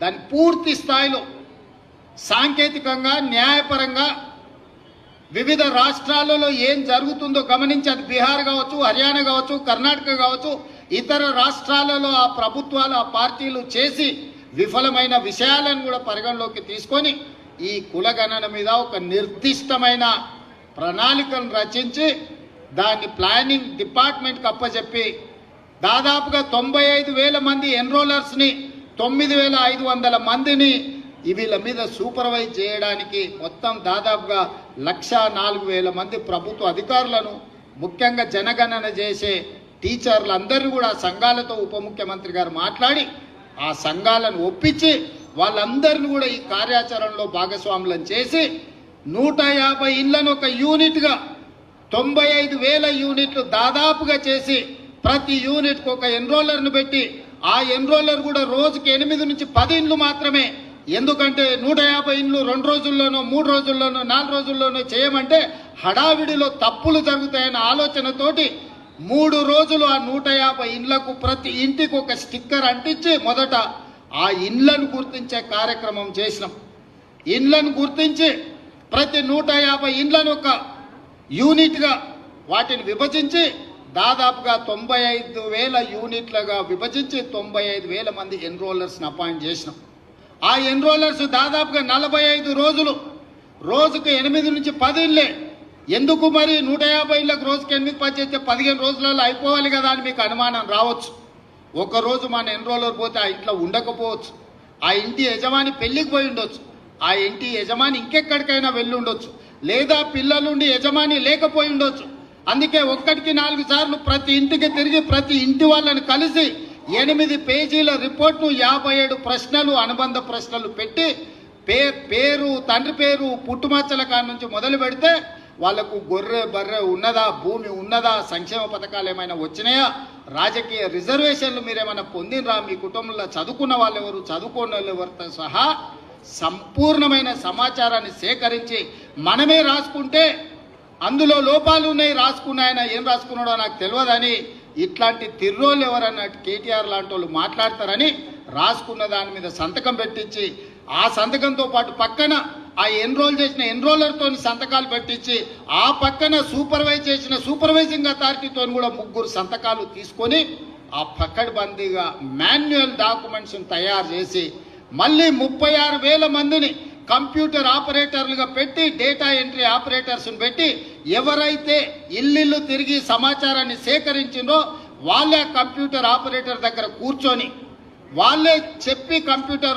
దాన్ని పూర్తి స్థాయిలో సాంకేతికంగా న్యాయపరంగా వివిధ రాష్ట్రాలలో ఏం జరుగుతుందో గమనించి అది బీహార్ కావచ్చు హర్యానా కావచ్చు కర్ణాటక కావచ్చు ఇతర రాష్ట్రాలలో ఆ ప్రభుత్వాలు ఆ పార్టీలు చేసి విఫలమైన విషయాలను కూడా పరిగణలోకి తీసుకొని ఈ కులగణన మీద ఒక నిర్దిష్టమైన ప్రణాళికను రచించి దాన్ని ప్లానింగ్ డిపార్ట్మెంట్కి అప్పచెప్పి దాదాపుగా తొంభై ఐదు వేల మంది ఎన్రోలర్స్ని తొమ్మిది వేల ఐదు వందల మందిని వీళ్ళ మీద సూపర్వైజ్ చేయడానికి మొత్తం దాదాపుగా లక్ష నాలుగు వేల మంది ప్రభుత్వ అధికారులను ముఖ్యంగా జనగణన చేసే టీచర్లందరూ కూడా ఆ సంఘాలతో ఉప ముఖ్యమంత్రి గారు మాట్లాడి ఆ సంఘాలను ఒప్పించి వాళ్ళందరిని కూడా ఈ కార్యాచరణలో భాగస్వాములను చేసి నూట యాభై ఇళ్ళను ఒక యూనిట్గా తొంభై ఐదు వేల యూనిట్లు దాదాపుగా చేసి ప్రతి యూనిట్కు ఒక ఎన్రోలర్ను పెట్టి ఆ ఎన్రోలర్ కూడా రోజుకి ఎనిమిది నుంచి పది ఇండ్లు మాత్రమే. ఎందుకంటే నూట యాభై ఇండ్లు రెండు రోజుల్లోనో మూడు రోజుల్లోనో నాలుగు రోజుల్లోనో చేయమంటే హడావిడిలో తప్పులు జరుగుతాయన్న ఆలోచనతోటి మూడు రోజులు ఆ నూట యాభై ఇండ్లకు ప్రతి ఇంటికి ఒక స్టిక్కర్ అంటించి మొదట ఆ ఇండ్లను గుర్తించే కార్యక్రమం చేసినాం. ఇండ్లను గుర్తించి ప్రతి నూట యాభై ఇండ్లను ఒక యూనిట్గా వాటిని విభజించి దాదాపుగా తొంభై ఐదు వేల యూనిట్లుగా విభజించి తొంభై ఐదు వేల మంది ఎన్రోలర్స్ని అపాయింట్ చేసినాం. ఆ ఎన్రోలర్స్ దాదాపుగా నలభై ఐదు రోజులు రోజుకు ఎనిమిది నుంచి పది ఇళ్ళే. ఎందుకు మరి నూట యాభై ఇళ్ళకు రోజుకి ఎనిమిది పది చేస్తే పదిహేను రోజులలో అయిపోవాలి కదా అని మీకు అనుమానం రావచ్చు. ఒక రోజు మన ఎన్రోలర్ పోతే ఆ ఇంట్లో ఉండకపోవచ్చు. ఆ ఇంటి యజమాని పెళ్ళికి పోయి ఉండొచ్చు. ఆ ఇంటి యజమాని ఇంకెక్కడికైనా వెళ్ళి ఉండొచ్చు. లేదా పిల్లలుండి యజమాని లేకపోయి ఉండొచ్చు. అందుకే ఒక్కటికి నాలుగు సార్లు ప్రతి ఇంటికి తిరిగి ప్రతి ఇంటి వాళ్ళని కలిసి ఎనిమిది పేజీల రిపోర్ట్ను యాభై ఏడు ప్రశ్నలు అనుబంధ ప్రశ్నలు పెట్టి పే పేరు తండ్రి పేరు పుట్టుమచ్చల కాడ నుంచి మొదలు పెడితే వాళ్ళకు గొర్రె బర్రె ఉన్నదా భూమి ఉన్నదా సంక్షేమ పథకాలు ఏమైనా వచ్చినాయా? రాజకీయ రిజర్వేషన్లు మీరేమైనా పొందినరా మీ కుటుంబంలో చదువుకున్న వాళ్ళు ఎవరు? చదువుకున్న వాళ్ళు ఎవరితో సహా సంపూర్ణమైన సమాచారాన్ని సేకరించి మనమే రాసుకుంటే అందులో లోపాలు ఉన్నాయి రాసుకున్నాయన ఏం రాసుకున్నాడో నాకు తెలియదని ఇట్లాంటి తిర్రోళ్ళు ఎవరన్నా కేటీఆర్ లాంటి వాళ్ళు మాట్లాడతారని రాసుకున్న దాని మీద సంతకం పెట్టించి ఆ సంతకంతో పాటు పక్కన ఆ ఎన్రోల్ చేసిన ఎన్రోలర్తో సంతకాలు పెట్టించి ఆ పక్కన సూపర్వైజ్ చేసిన సూపర్వైజింగ్ అథారిటీతో కూడా ముగ్గురు సంతకాలు తీసుకొని ఆ పక్కడబందీగా మాన్యువల్ డాక్యుమెంట్స్ని తయారు చేసి మళ్ళీ ముప్పై ఆరు వేల మందిని కంప్యూటర్ ఆపరేటర్లుగా పెట్టి డేటా ఎంట్రీ ఆపరేటర్స్ని పెట్టి ఎవరైతే ఇల్లు తిరిగి సమాచారాన్ని సేకరించిందో వాళ్ళే కంప్యూటర్ ఆపరేటర్ దగ్గర కూర్చొని వాళ్ళే చెప్పి కంప్యూటర్